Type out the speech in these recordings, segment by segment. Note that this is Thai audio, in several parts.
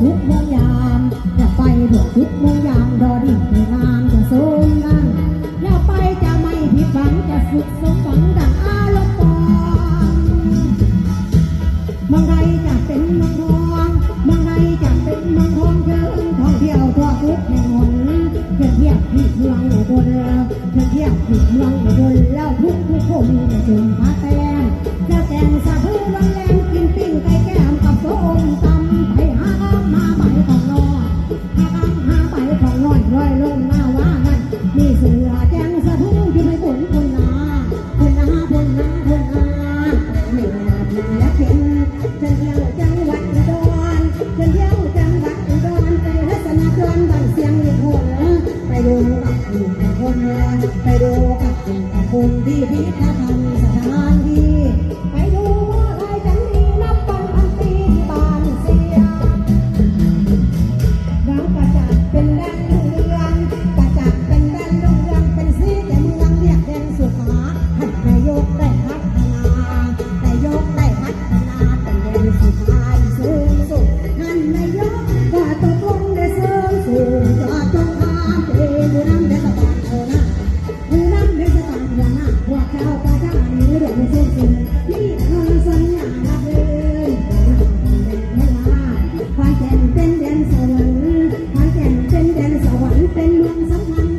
ทุกโมงยามอย่าไปบอกทุกโมงยามรอดิ่งในนามจะสูงนังอย่าไปจะไม่ผิดหวังจะสุขสมหวังดังอารมณ์ปองเมืองไทยจะเป็นเมืองทองเมืองไทยจะเป็นเมืองทองเชิงท่องเที่ยวทั่วทุกแห่งหนเที่ยวที่เมืองวนจะเที่ยวที่เมืองอุบลแล้ว เป็นแต่คนที่พิธภัณฑ์ Thank you.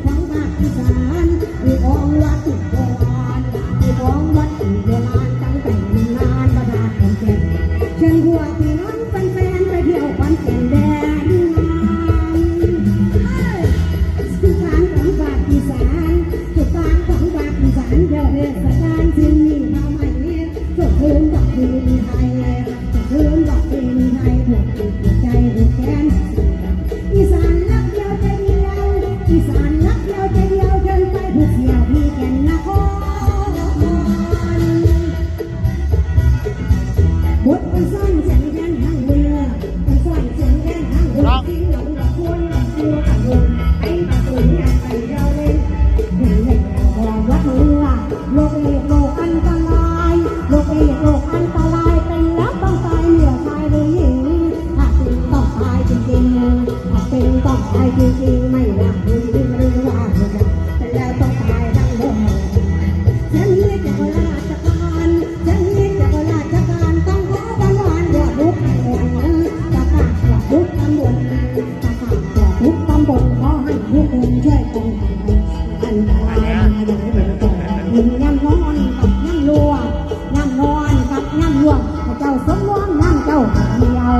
What was?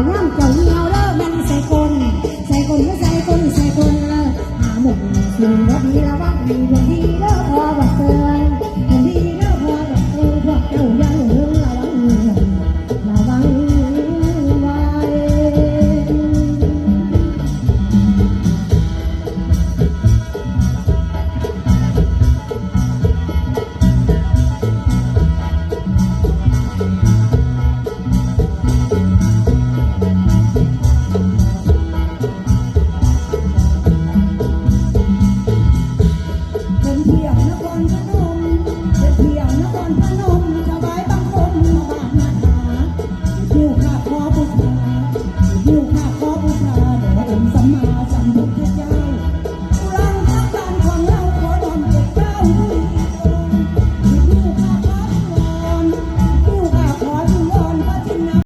น้ำเจ้าเหี่เด้อมันใส่คน ใส่คนก็ใส่คนใส่คนเด้อหาหมกสิ่งบ่ดีระวังดีบ่ดีเด้อขอบอกเตือ Hallelujah.